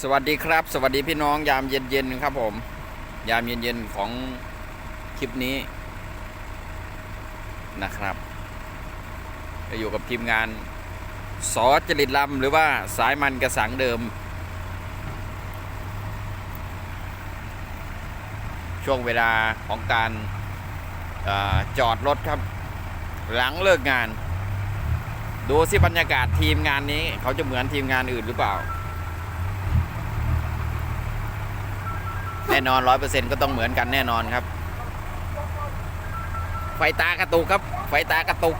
สวัสดีครับ สวัสดีพี่น้องยามเย็นๆครับผม ยามเย็นๆของคลิปนี้นะครับอยู่กับทีมงานสอจริตลำหรือว่าสายมันกระสังเดิม ช่วงเวลาของการอาจอดรถครับ หลังเลิกงาน ดูสิบรรยากาศทีมงานนี้ เขาจะเหมือนทีมงานอื่นหรือเปล่า แน่นอนร้อยเปอร์เซ็นต์ก็ต้องเหมือนกันแน่นอนครับ ไฟตากระตุกครับ ไฟตากระตุก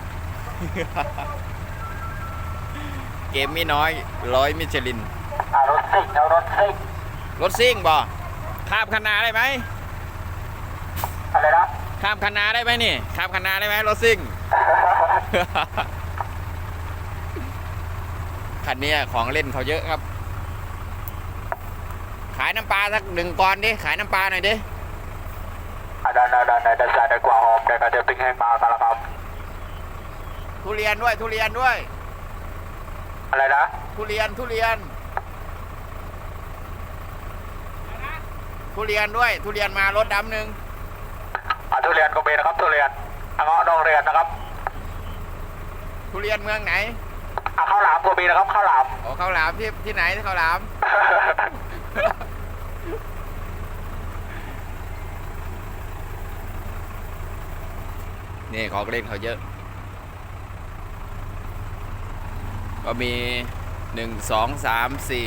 เกมไม่น้อยร้อยมิชลินอ่ารถซิ่งเอารถซิ่งรถซิ่งบ่ข้ามคณาได้ไหมอะไรนะข้ามคณาได้ไหมนี่ข้ามคณาได้ไหมรถซิ่งคันเนี้ยของเล่นเขาเยอะครับขายน้ำปลาสักหนึ่งก้อนดิขายน้ำปลาหน่อยดิอ่าได้ได้ได้ได้ได้ได้กว่าหอมได้ก็จะปิ้งแห้งมากันแล้วครับทุเรียนด้วยทุเรียนด้วย อะไรนะทุเรียนทุเรียน ทุเรียนด้วย ทุเรียนมารถดำหนึ่งอ่าทุเรียนก็มีนะครับทุเรียนอะเงาะดองเรียนนะครับ ทุเรียนเมืองไหนอะข้าวหลามก็มีนะครับข้าวหลามโอ้ข้าวหลามที่ที่ไหนข้าวหลาม นี่ของเล่นเขาเยอะ ก็มีหนึ่งสองสามสี่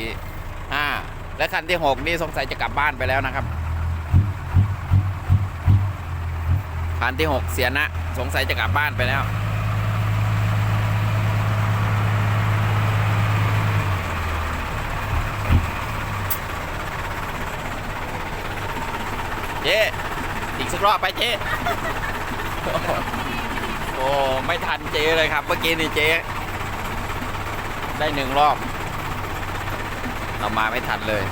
ห้าและคันที่หกนี่สงสัยจะกลับบ้านไปแล้วนะครับ คันที่หกเสียนะ สงสัยจะกลับบ้านไปแล้ว เจ๊อีกสักรอบไปเจ๊โอ้ไม่ทันเจ๊เลยครับ เมื่อกี้นี่เจ๊ได้หนึ่งรอบ เรามาไม่ทันเลย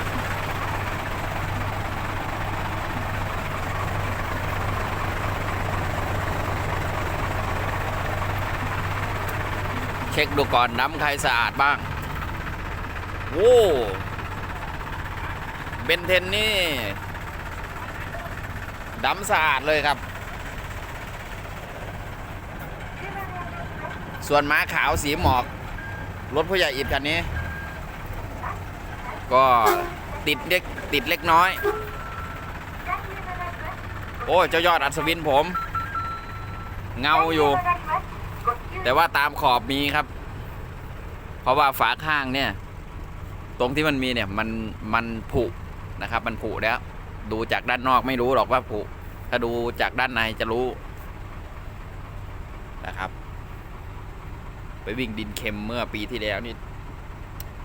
เช็คดูก่อนน้ำใครสะอาดบ้าง โว้เบนเทนนี่ ดำสะอาดเลยครับ ส่วนม้าขาวสีหมอก รถผู้ใหญ่อิดคันนี้ ก็ติดเล็กติดเล็กน้อย โอ้ยเจ้ายอดอัศวินผม เงาอยู่ แต่ว่าตามขอบมีครับ เพราะว่าฝาข้างเนี่ย ตรงที่มันมีเนี่ย มันมันผุนะครับ มันผุแล้ว ดูจากด้านนอกไม่รู้หรอกว่าผุถ้าดูจากด้านในจะรู้นะครับ ไปวิ่งดินเค็มเมื่อปีที่แล้วนี่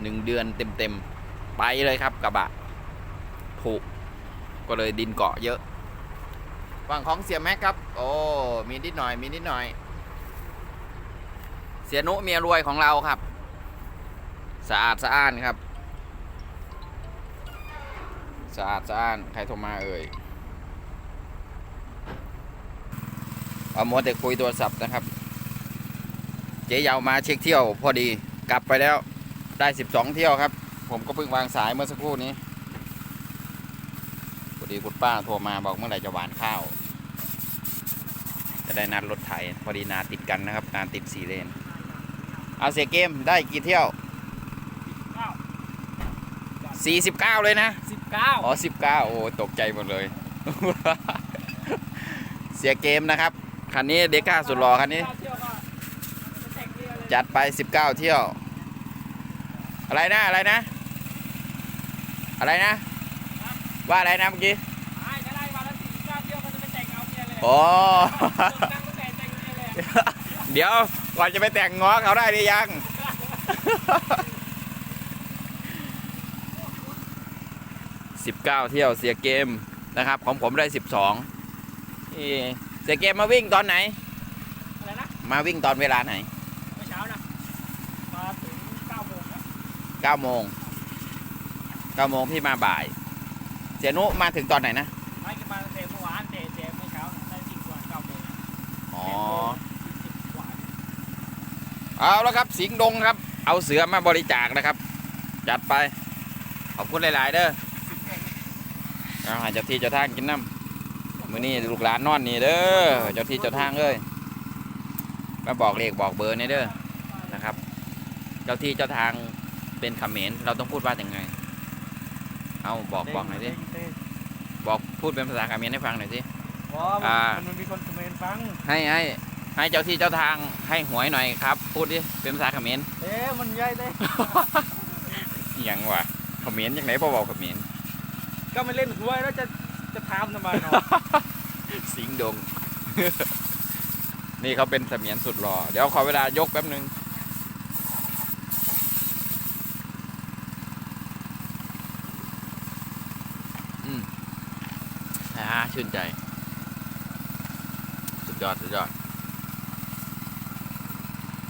หนึ่งเดือนเต็มๆไปเลยครับกระบะผุก็เลยดินเกาะเยอะฝั่งของเสียแม็กครับ โอ้มีนิดหน่อยมีนิดหน่อย เสียนุเมียรวยของเราครับ สะอาดสะอ้านครับ สะอาดสะอ้านใครโทรมาเอ่ยเอามัวแต่คุยโทรศัพท์นะครับ เจ๊ยาวมาเช็คเที่ยวพอดีกลับไปแล้วได้ 12 เที่ยวครับ ผมก็เพิ่งวางสายเมื่อสักครู่นี้พอดีคุณป้าโทรมาบอกเมื่อไหร่จะหวานข้าว จะได้นัดรถไถพอดีนาติดกันนะครับนาติดสี่เลน เอาเสียเกมได้กี่เที่ยว 49เลยนะสิบเก้าอ๋อสิบเก้าโอ้ตกใจหมดเลย เสียเกมนะครับ คันนี้เด็กก้าสุดหล่อคันนี้เที่ยวก็จะแต่งเรือเลยจัดไปสิบเก้าเที่ยว อะไรนะอะไรนะ อะไรนะ ว่าอะไรนะเมื่อกี้ไอ้จะได้วันละสี่สิบเก้าเที่ยวก็จะไปแต่งเอาเมียเลยอ๋อตั้งแต่แต่งเมียเลยเดี๋ยวก่อนจะไปแต่งง้อเขาได้หรือยัง สิบเก้าเที่ยวเสียเกมนะครับ ของผมได้สิบสองเสียเกมมาวิ่งตอนไหนอะไรนะมาวิ่งตอนเวลาไหนเมื่อเช้านะมาถึงเก้าโมงนะเก้าโมงเก้าโมงพี่มาบ่าย เสียนุมาถึงตอนไหนนะไม่กันมาตั้งแต่เมื่อวานแต่แต่เมื่อเช้าได้วิ่งกว่าเก้าโมงนะอ๋อสิบกว่าเอาแล้วครับสิงห์ดงครับ เอาเสือมาบริจาคนะครับ จัดไปขอบคุณหลาย ๆ เด้อ เอาให้เจ้าที่เจ้าทางกินน้ำมื้อนี้ลูกหลานนอนนี่เด้อเจ้าที่เจ้าทางเอ้ยมาบอกเลขบอกเบอร์นี่เด้อนะครับ เจ้าที่เจ้าทางเป็นเขมรเราต้องพูดว่าอย่างไง เอาบอกบอกหน่อยสิบอกพูดเป็นภาษาเขมรให้ฟังหน่อยสิอ๋ออ่ามันมีคนคอมเมนต์ฟังให้ให้ให้เจ้าที่เจ้าทางให้หวยหน่อยครับ พูดดิเป็นภาษาเขมรเอ๊ะมันใหญ่เลยอิหยังวะเขมรยังไหนบ่บอกเขมร ก็ไม่เล่นหวยแล้วจะจะทำทำไมเนาะ สิงห์ดง นี่เขาเป็นเสมียนสุดหล่อ เดี๋ยวขอเวลายกแป๊บนึง อืมอ่าชื่นใจ สุดยอด สุดยอด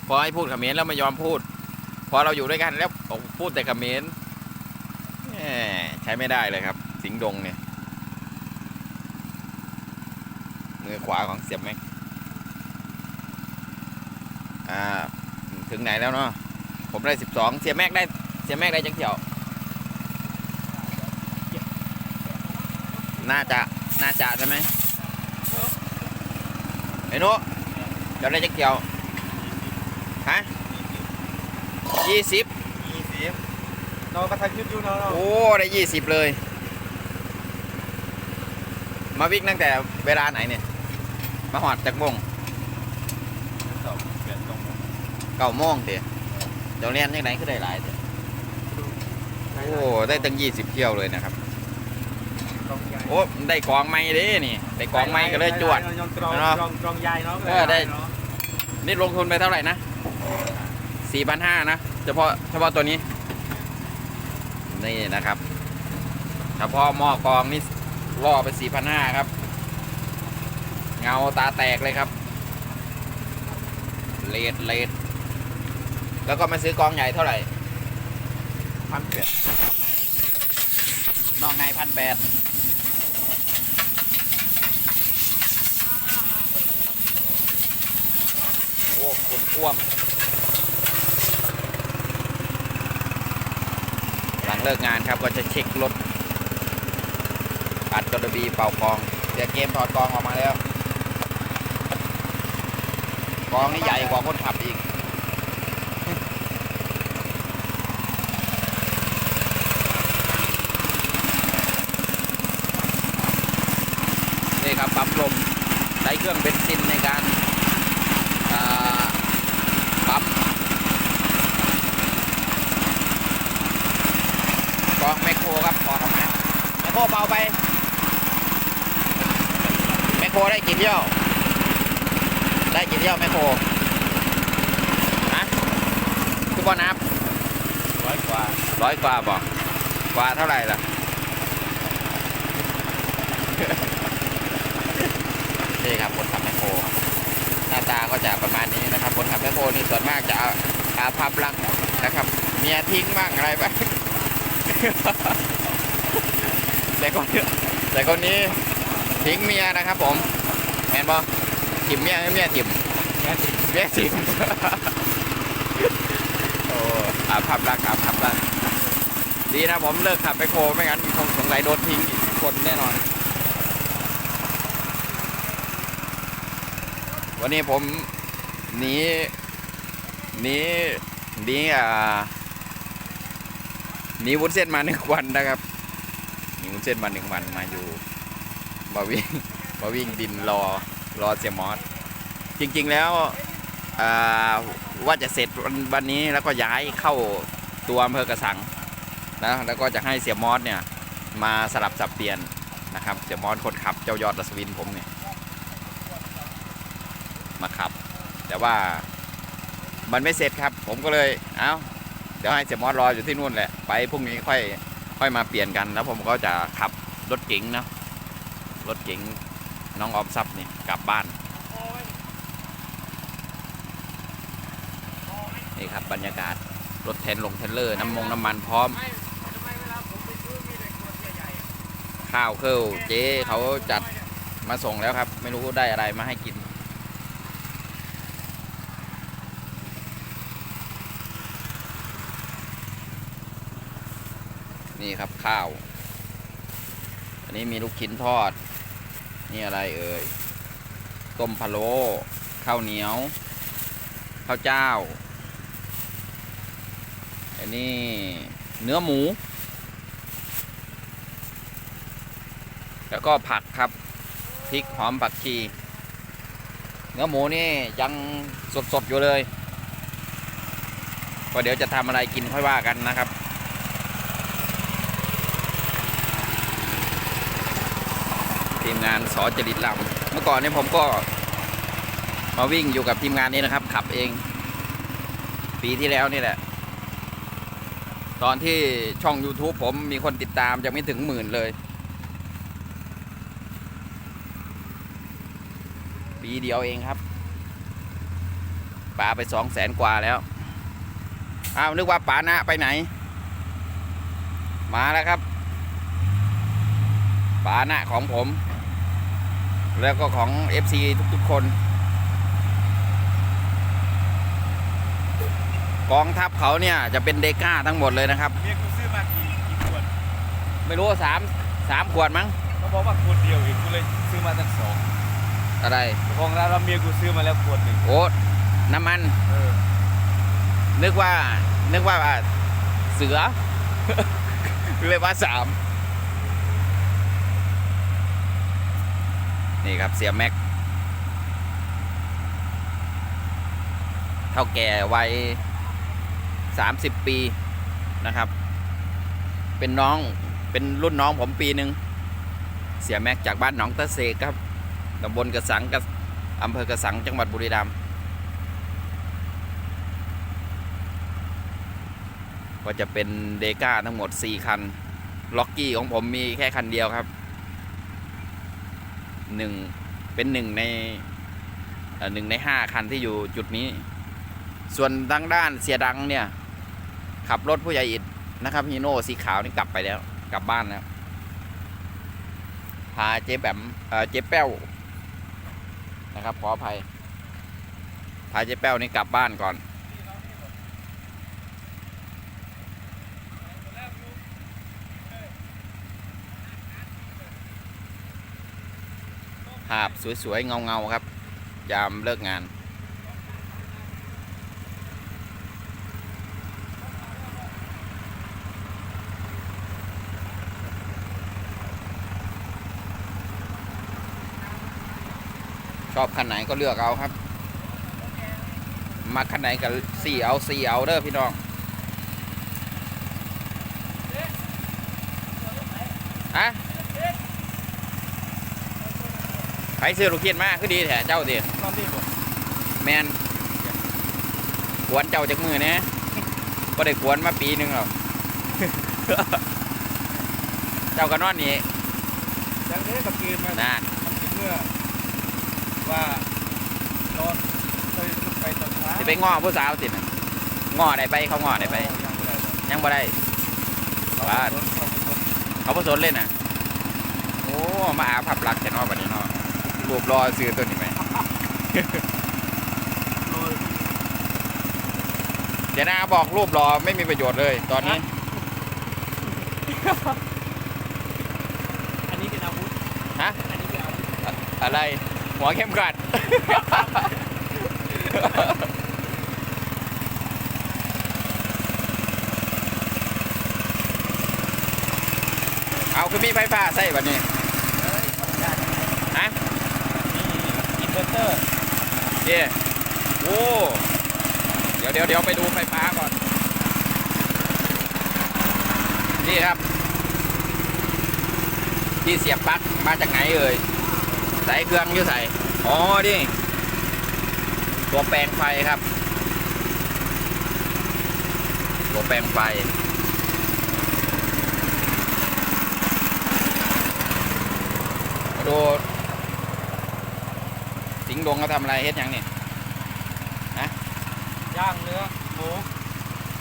พอให้พูดเขมรแล้วไม่ยอมพูด พอเราอยู่ด้วยกันแล้วโอ้พูดแต่เขมรแหมใช้ไม่ได้เลยครับ สิงห์ดงเนี่ย มือขวาของเสียบแม็กอ่า ถึงไหนแล้วเนาะผมได้สิบสองเสียบแม็กได้เสียบแม็กได้จังเที่ยว น่าจะ น่าจะใช่ไหมไอ้หนุเดี๋ยวได้จังเที่ยว ฮะยี่สิบยี่สิบเราก็ถ่ายคลิปอยู่เนาะโอ้ ได้ยี่สิบเลย มาวิ่งตั้งแต่เวลาไหนเนี่ย มาหอดจากโมงเก้าโมงเตะเดี๋ยวเรียนยังไงก็ได้หลายเตะโอ้ได้ตั้งยี่สิบเที่ยวเลยนะครับ โอ้ได้กองไม้เด้นี่ ได้กองไม้ก็เลยจวดยนต์กรองเนาะกรองกรองใหญ่เนาะเออได้ นี่ลงทุนไปเท่าไหร่นะสี่พันห้านะ เฉพาะเฉพาะตัวนี้ นี่นะครับ เฉพาะหม้อกรองนี่ ล่อไปสี่พันห้าครับ เงาตาแตกเลยครับเลดเลดแล้วก็มาซื้อกองใหญ่เท่าไหร่พันแปดนอกในพันแปดโอ้คุณท่วม หลังเลิกงานครับก็จะเช็ครถ อัดกระบีเป่ากองเดี๋ยวเกมถอดกองออกมาแล้ว กองนี่ใหญ่กว่าคนขับอีกนี่ครับปั๊มลมใช้เครื่องเบนซินในการปั๊มกองแมคโครครับพอดออกมาแมคโครเบาไป คโครได้กี่เที่ยว ได้กี่เที่ยวแมคโครฮะคือบ่นับร้อยกว่าร้อยกว่าบอกกว่าเท่าไหร่ล่ะนี่ครับคนขับแมคโครหน้าตาก็จะประมาณนี้นะครับคนขับแมคโครนี่ส่วนมากจะเอาอาภัพรักนะครับ เมียทิ้งบ้างอะไรบ้างแต่คนแต่คนนี้ ทิ้งเมียนะครับผมเห็นบ่ถิ่มเมียให้เมียถิ่มแค่สิบเมียถิ่มโอ้อาภัพรักอาภัพรักดีนะผมเลิกขับแมคโครไม่งั้นคงสงสัยโดนทิ้งอีกคนแน่นอน วันนี้ผมหนีหนีหนีอ่าหนีวุ้นเส้นมาหนึ่งวันนะครับหนีวุ้นเส้นมาหนึ่งวันมาอยู่ มาวิ่งมาวิ่งดินรอรอเสียมอสจริงๆแล้วว่าจะเสร็จวันวันนี้แล้วก็ย้ายเข้าตัวอำเภอกระสังนะแล้วก็จะให้เสียมอสเนี่ยมาสลับสับเปลี่ยนนะครับ เสียมอสคนขับเจ้ายอดดัสวินผมเนี่ยมาขับ แต่ว่ามันไม่เสร็จครับ ผมก็เลยเอ้าเดี๋ยวให้เสียมอสรออยู่ที่นู่นแหละไปพรุ่งนี้ค่อยค่อยมาเปลี่ยนกันแล้วผมก็จะขับรถเก๋งเนะ รถเก๋งน้องออมทรัพย์นี่กลับบ้านนี่ครับบรรยากาศรถเทนลงเทนเลอร์น้ำมงน้ำมันพร้อม ข้าวเครื่องเจ๊เขาจัดมาส่งแล้วครับ ไม่รู้ได้อะไรมาให้กินนี่ครับข้าว อันนี้มีลูกชิ้นทอด นี่อะไรเอ่ย ต้มพะโล้ข้าวเหนียว ข้าวเจ้า อันนี้เนื้อหมู แล้วก็ผักครับพริกหอมผักชี เนื้อหมูนี่ยังสดๆอยู่เลย ก็เดี๋ยวจะทำอะไรกินค่อยว่ากันนะครับ ทีมงานสอจริตลำเมื่อก่อนนี่ยผมก็มาวิ่งอยู่กับทีมงานนี้นะครับ ขับเอง ปีที่แล้วนี่แหละ ตอนที่ช่อง YouTube ผมมีคนติดตามยังไม่ถึงหมื่นเลย ปีเดียวเองครับป่าไปสองแสนกว่าแล้วอ้าวนึกว่าป่านะไปไหน มาแล้วครับป่านะของผม แล้วก็ของ FC ทุกๆคน กองทัพเขาเนี่ยจะเป็นเดก้าทั้งหมดเลยนะครับ เมียกูซื้อมากี่กี่ขวดไม่รู้สามสามขวดมั้ง เขาบอกว่าขวดเดียวเองกูเลยซื้อมาตั้งสองอะไร ของร้านเราเมียกูซื้อมาแล้วขวดหนึ่งโอ้น้ำมัน เออนึกว่า นึกว่าเสือเลยว่าสาม นี่ครับเสียแม็ก เท่าแก่วัยสามสิบปีนะครับ เป็นน้องเป็นรุ่นน้องผมปีหนึ่งเสียแม็กจากบ้านหนองตะเสกครับตำบลกระสังกอำเภอกระสังจังหวัดบุรีรัมย์ก็จะเป็นเดก้าทั้งหมด 4 คัน ล็อกกี้ของผมมีแค่คันเดียวครับ หนึ่งเป็นหนึ่งในหนึ่งในห้าคันที่อยู่จุดนี้ ส่วนทางด้านเสียดังเนี่ย ขับรถผู้ใหญ่อิดนะครับฮีโน่สีขาวนี่กลับไปแล้ว กลับบ้านแล้วพาเจ๊แบมเอ่อเจ๊แป้วนะครับขออภัยพาเจ๊แป้วนี่กลับบ้านก่อน ภาพสวยๆ เงาๆ ครับ ยามเลิกงาน ชอบคันไหนก็เลือกเอาครับ มาคันไหนก็สี่เอาสี่เอาเด้อพี่น้องฮะ ไปซื้อลูกชิ้นมาคือดีแถเจ้าดิน้องพี่บอกแมนกวนเจ้าจากมือเนี่ยก็ได้กวนมาปีหนึ่งหรอกเจ้าก็นอนนี่ยังได้ตะกี้มานะมันเป็นเมื่อว่าตอนเคยไปตอนเช้าจะไปง้อผู้สาวติดน่ะง้อได้ไปเขาง้อได้ไป ยังไม่ได้เลยยังบ่ได้เขาคนเขาคนเขาผสนเล่นน่ะโอ้ มาอาภับรักแต่นอบันนี้เนาะ รูปรอซื้อตัวนี้ไหมโรยเดี๋ยวนะบอกรูปรอไม่มีประโยชน์เลย ตอนนี้ อันนี้เป็นอาวุธฮะ อันนี้เป็นอาวุธอะอะไร หัวเข้มขัดเอาคือมีไฟฟ้าใส่บัดนี้ ฮะ มีอิน เตอร์เย่โอ้เดี๋ยวเดี๋ยวเดี๋ยวไปดูไฟฟ้าก่อน นี่ครับ ที่เสียบปลั๊กมาจากไหนเอ่ยใส่เครื่องยู่ใส่อ๋อนี่ตัวแปลงไฟครับ ตัวแปลงไฟดู ลงเขาทำอะไรเฮ็ดยังนี่นะย่างเนื้อหมู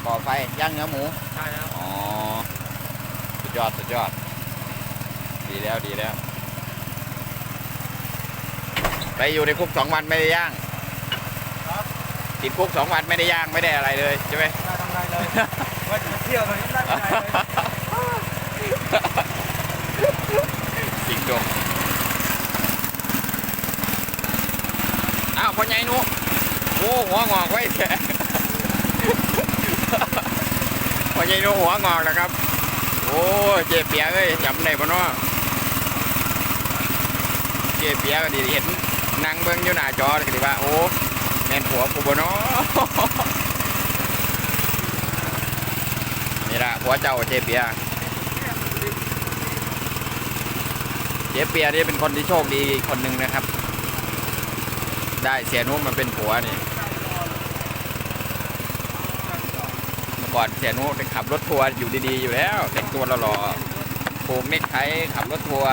ก่อไฟย่างเนื้อหมู ใช่แล้วอ๋อ สุดยอด สุดยอด ดีแล้วดีแล้ว ไปอยู่ในคุกสองวันไม่ได้ย่างครับติดคุกสองวันไม่ได้ย่างไม่ได้อะไรเลยใช่ไหม ไม่ได้ทำอะไรเลยไว้จะเที่ยวเลยไม่ได้อะไรเลย จริงจัง หัวงอกไว้แท้พอใหญ่โนหัวงอกแล้วครับ โอ้เจ็บเปียกเอ้ยจำได้ปะเนาะเจ็บเปียก็ดีเห็นนั่งเบิ่งอยู่หน้าจอเลยก็ดีว่าโอ้แม่นผัวกูบ่เนาะนี่ละผัวเจ้าเจเปียเจเปียนี่เป็นคนที่โชคดีคนหนึ่งนะครับ ได้เสียนุ่มมาเป็นผัวนี่เมื่อก่อนเสียนุไปขับรถทัวร์อยู่ดีๆอยู่แล้วแต่งตัวหล่อๆผูกเน็กไทขับรถทัวร์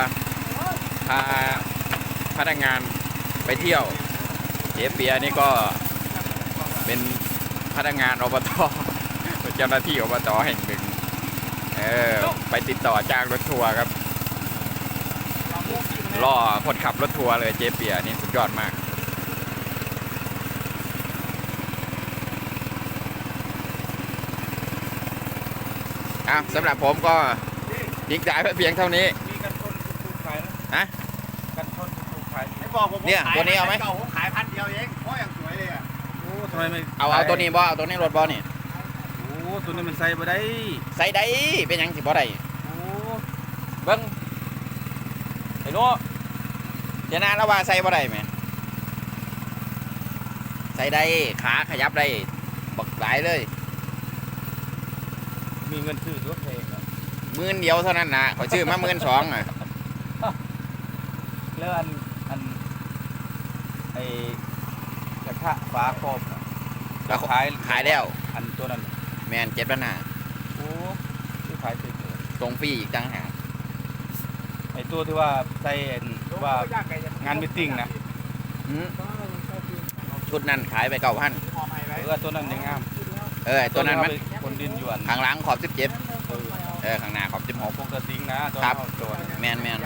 พาพนักงานไปเที่ยวเจเปียนี่ก็เป็นพนักงานอบตเป็นเจ้าหน้าที่อบตแห่งหนึ่งเออไปติดต่อจ้างรถทัวร์ครับล่อคนขับรถทัวร์เลยเจเปียนี่สุดยอดมาก อะสำหรับผมก็ทิ้งท้ายไว้เพียงเท่านี้มีกันชนถูกๆขายนะฮะกันชนถูกๆขายไม่บอกผมเนี่ยตัวนี้เอาไหมเก่าผมขายพันเดียวเองเพราะอย่างสวยเลยอะโอ้ทำไมไม่เอาเอาตัวนี้บ่เอาตัวนี้รถบ่นี่โอ้ตัวนี้มันใส่บ่ได้ใส่ได้เป็นหยังสิบ่ได้โอ้เบิ้งไอ้หนู้เจานาแล้วว่าใส่บ่ได้ไหมใส่ได้ขาขยับได้บักหลายเลยมี เงินซื้อรถเพลงอะหมื่นเดียวเท่านั้นนะขอชื่อมาหมื่นสองอะแล้วอันอันไอ้กระทะฟ้าครอบน่ะแล้วขายขายแล้ว อันตัวนั้นแมนเจ็ดพันห้าโอ้ที่ขายเป็นส่งฟรีอีกจังหากไอ้ตัวที่ว่าใส่อันว่า งานมิทติ้งนะ หืมชุดนั้นขายไปเก้าพันเออตัวนั้นยังงาม เออตัวนั้นมันเอาไปคน ดินอยู่อันข้างหลังขอบสิบเจ็ดเออเออข้างหน้าขอบสิบหกพวกกระสิงนะตัวครับเอาตัวนั้นแมนแมน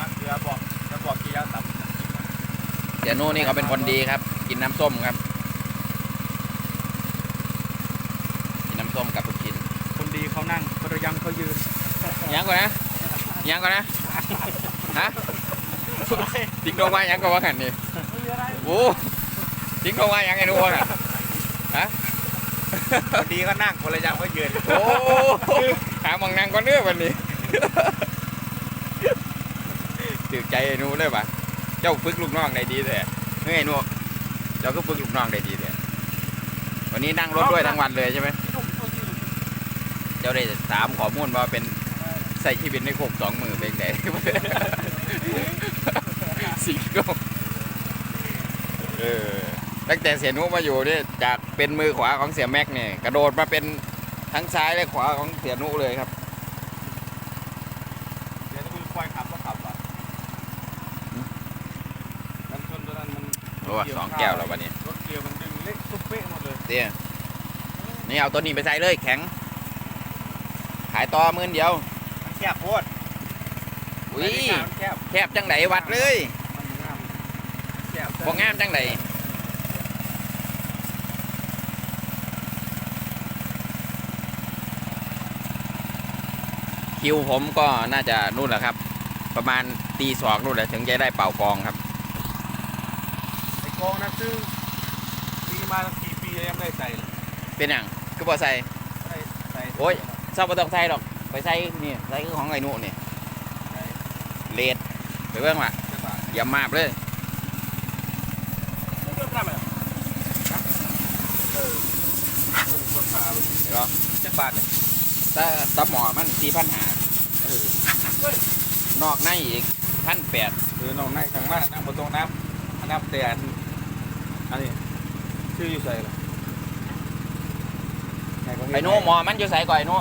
มักเสือบอกจะบอกกี่ยาวต่เสียนู่นี่เขาเป็นคนดีครับ กินน้ำส้มครับ กินน้ำส้มกับลูกชิ้น คนดีเขานั่งคนระยังเขายืนยังก่อนนะยังก่อนนะฮะทิ้งโดว่ายังก็ว่ากันนี่โอ้ ทิ้งโดว่ายังไงนู้นอะฮะำคนดีก็นั่งคนละอย่างก็ยืนโอ้หามังนางก็เนื้อวันนี้ตื่นใจไอ้หนู้เลยปะเจ้าฝึกลูกน้องได้ดีแท้เฮ้ยไอ้หนู้เจ้าก็ฝึกลูกน้องได้ดีแท้วันนี้นั่งรถด้วยทั้งวันเลยใช่ไหมเจ้าได้ถามข้อมูลว่าเป็นใส่ชีวิตในโคกสองมือเป็นไงสิงโตเออ ตั้งแต่เสียนุมาอยู่เนี่ยจากเป็นมือขวาของเสียแม็กเนี่ยกระโดดมาเป็นทั้งซ้ายและขวาของเสียนุเลยครับเดี๋ยวคุณปล่อยขับก็ขับอะอืมกันชนตัวนั้นมันโอ้สองแก้วแล้ววันนี้รถเกียวมันดึงเล็กตุ๊บเป๊ะหมดเลยเตี้ยนี่เอาตัวนี้ไปใส่เลยแข็ง ขายต่อหมื่นเดียวมันแคบโคตรอุ้ยมันแคบแคบจังไหนวัดเลยมันงามแคบบ่งามจังไหน คิวผมก็น่าจะนู่นแหละครับ ประมาณตีสองนู่นแหละถึงจะได้เป่ากองครับไอ้กองนะซื้อปีมากี่ปียังไม่ได้ใส่เลยเป็นอย่างคือบ่ใส่ใส่ใส่โอ้ยเศร้าบ่ต้องใส่หรอกไปใส่นี่ใส่คือของไอ้หนูนี่ใส่เลดไปเบิ่งว่ะจังหวะอย่ามาบเลยเริ่มทำอะไรเออเออคนพาไปเห็นบ่จักบาทเนี่ยถ้าตับหมอมันสี่พันหาเออ นอกในอีกพันแปดคือน้องนายข้างมากน้ำบนตรงน้ำอันน้ำแต่อันอันนี้ชื่ออยู่ใส่เหรอหก็เห็ไอ้หนูหมอมันอยู่ใส่ก่อนไอ้หนู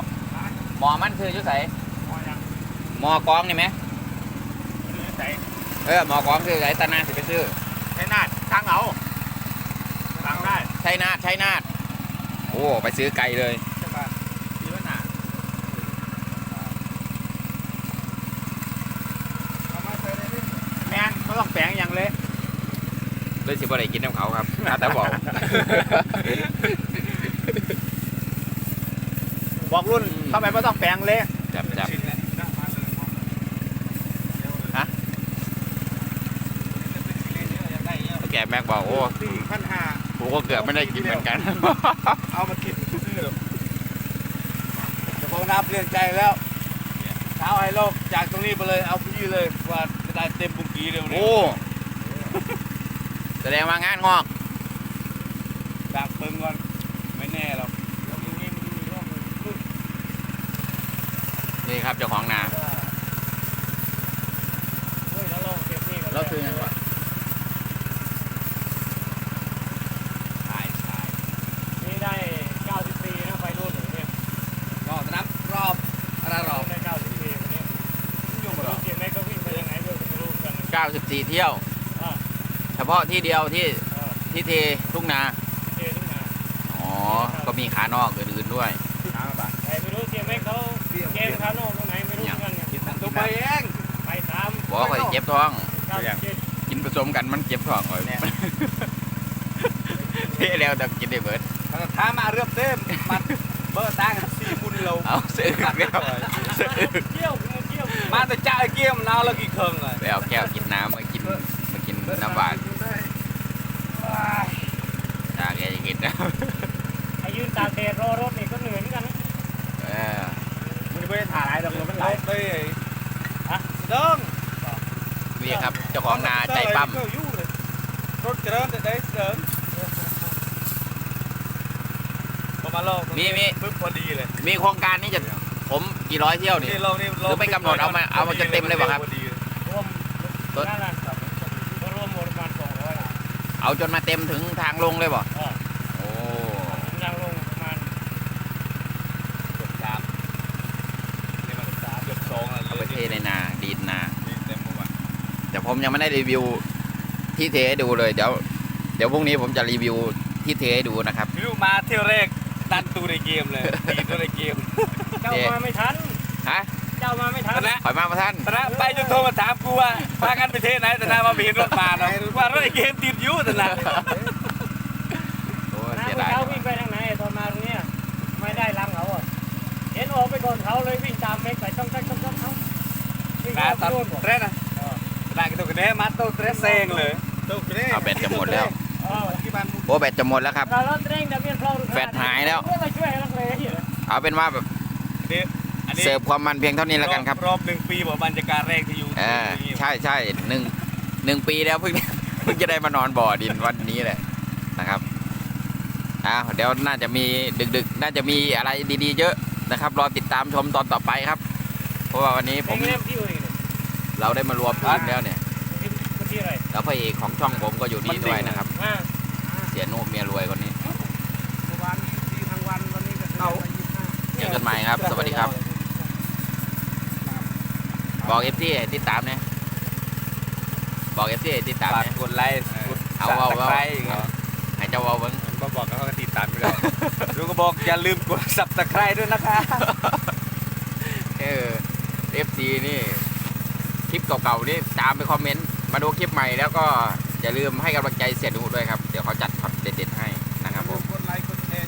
หมอมันคืออยู่ใส่หมอกองนี่ไหมใส่เออหมอกองคือไอ้ตานาสิไปซื้อใช้นาดทางเอาทางได้ใช่นาดใช่นาดโอ้ไปซื้อไก่เลย จักบาท ดีวะน่ะ เอามาใส่เลยดิ แมนไม่ต้องแปลงอย่างเลย เลย สิบ่ได้กินน้ำเขาครับอาแต่บอกบอกรุ่นเข้าไปไม่ต้องแปลงเลยจับจับชิ้นแล้วนะมาเลยหมดเดี๋ยวเลยฮะเแก่แม็กบอกโอ้สี่พันห้ากูก็เกือบไม่ได้กินเหมือนกัน เอามากินซื่อๆหรอกแต่ของน้าเปลี่ยนใจแล้วเช้าให้โลกจากตรงนี้ไปเลยเอาพี่เลยว่าจะได้เต็มบุงกีเร็วนี้โอ้ แสดงว่างานงอกจากเบิ่งก่อนไม่แน่หรอกแล้วตรงนี้มันมีร่องลึกนี่ครับเจ้าของนาเฮ้ยแล้วลองเก็บนี่กันแล้วคือไงวะถ่ายถ่ายนี่ได้90ปีนะไปรุ่นหรือเนี่ยรอบนับรอบอะไรรอบได้90ปีวันนี้ยุ่งไม่หรรู้อเก็บไหมก็วิ่งไปยังไงด้วยก็ไม่รู้กัน94 เที่ยวอ่า เฉพาะที่เดียวที่อ่าที่เททุ่งนาเจทุ่งนาอ๋อ ก็มีขานอกอื่นๆด้วยน้ำบาทแต่ไม่รู้เก็บไหมเขาเกมคาโน่ตรงไหนไม่รู้เหมือนกันเนี่ยตัวไปเองไปตามบอกว่าเจ็บท้อง97กินผสมกันมันเจ็บท้องเลยเนี่ยเทแล้วแต่กินได้เบิดถ้ามาเรือบเต็มมันเบอร์ตั้งสี่บุญเราเอาซื้อกันแล้วซื้อเที่ยวกูเที่ยวมาแต่จ่ายเกี้ยมนาวแล้วกี่เครื่องเลยไปเอาแก้วกินน้ำมากินมากินน้ำหวานตาแกจะกินนะ ไอ้ยืนตากแดดรอรถนี่ก็เหนื่อยเหมือนกันนะเออมันไม่ได้ถ่ายอะไรหรอกมันไหลไปฮะเดิมนี่ครับ เจ้าของนาใจปั้มรถเจริญแต่ได้เสริมประมาณโลกมีมีปึ๊บพอดีเลย มีโครงการนี้จะผมกี่ร้อยเที่ยวนี่นี่เรานี่หรือไม่กำหนดเอามาเอามาจะเต็มเลยเปล่ะครับพอดีรวมนั่นแหละก็รวมหมดประมาณ200เอาจนมาเต็มถึงทางลงเลยบ่อ่า โอ้ ยังลงประมาณ เกือบสามนี่มันสามเกือบสองแล้ว เอาไปเทในนาดีดนา นี่เต็มหมดว่ะ แต่ผม ยังไม่ได้รีวิวที่เทให้ดูเลย เดี๋ยวเดี๋ยวพรุ่งนี้ผมจะรีวิวที่เทให้ดูนะครับ วิวมาเที่ยวแรกตัดตูในเกมเลยตีตัวในเกมเจ้ามาไม่ทัน ฮะเจ้ามาไม่ทันตอนนั้นขอยมาประท่านตอนนั้นไปจนโทรมาถามกูว่าพากันไปเทศไหนแต่นามาไม่เห็นรถมาเนาะว่ารถในเกมติดอยู่แต่นั้นโอ้ยน้าเสียพวกดายเขาวิ่งไปทางไหนตอนมาตรงเนี้ยไม่ได้ลังเขาอะเห็นออกไปก่อนเขาเลยวิ่งตามเมฆไปต้องต้องต้องต้องเขาวิ่งนะเข้าตัดโน่นบอกเทรนนะ ตากินตัวกันแน่มาตัวเทรนเซงเลยตัวกันแน่เอาแบตจะหมดแล้วเออที่บ้านโอ้แบตจะหมดแล้วครับเราเร่งดับเบิลเพลาแฟดหายแล้วเพื่อมาช่วยนักเลงเหรอเอาเป็นว่าแบบนี่อันนี้เสิร์ฟความมันเพียงเท่านี้แล้วกันครับรอบหนึ่งปีบอกบรรยากาศแรกที่อยู่เออใช่ใช่หนึ่งหนึ่งปีแล้วเพิ่งเพิ่งจะได้มานอนบ่อดินวันนี้แหละนะครับอ้าวเดี๋ยวน่าจะมีดึก ๆ น่าจะมีอะไรดีๆ เยอะนะครับ รอติดตามชมตอนต่อไปครับ เพราะว่าวันนี้ผผมม เล่มที่อยู่อีกเนี่ยเราได้มารวมทีมแล้วเนี่ยเมื่อกี้อะไรแล้วพระเอกของช่องผมก็อยู่นี่ด้วยนะครับ อ่าเสียนุเมียรวยคนนี้ เมื่อวานนี้ดีทั้งวันวันนี้ก็เอาเจอกันใหม่ครับ สวัสดีครับ บอกเอฟซีติดตามเนี่ยบอกเอฟซีติดตามฝากเนี่ย กดไลค์กดเอาซับเอาสเอาไครต์เอาให้เจ้าเอาเบิ้งก็บอกกันเขาก็ติดตามอยู่แล้วลูกก็บอกอย่าลืมกดซับสไครต์ด้วยนะคะ เออเอฟซีนี่ค ลิปเก่าๆนี่ตามไปคอมเมนต์ มาดูคลิปใหม่แล้วก็อย่าลืมให้กำลังใจเสียนูด้วยครับ เดี๋ยวเขาจัดช็อตเด็ดๆให้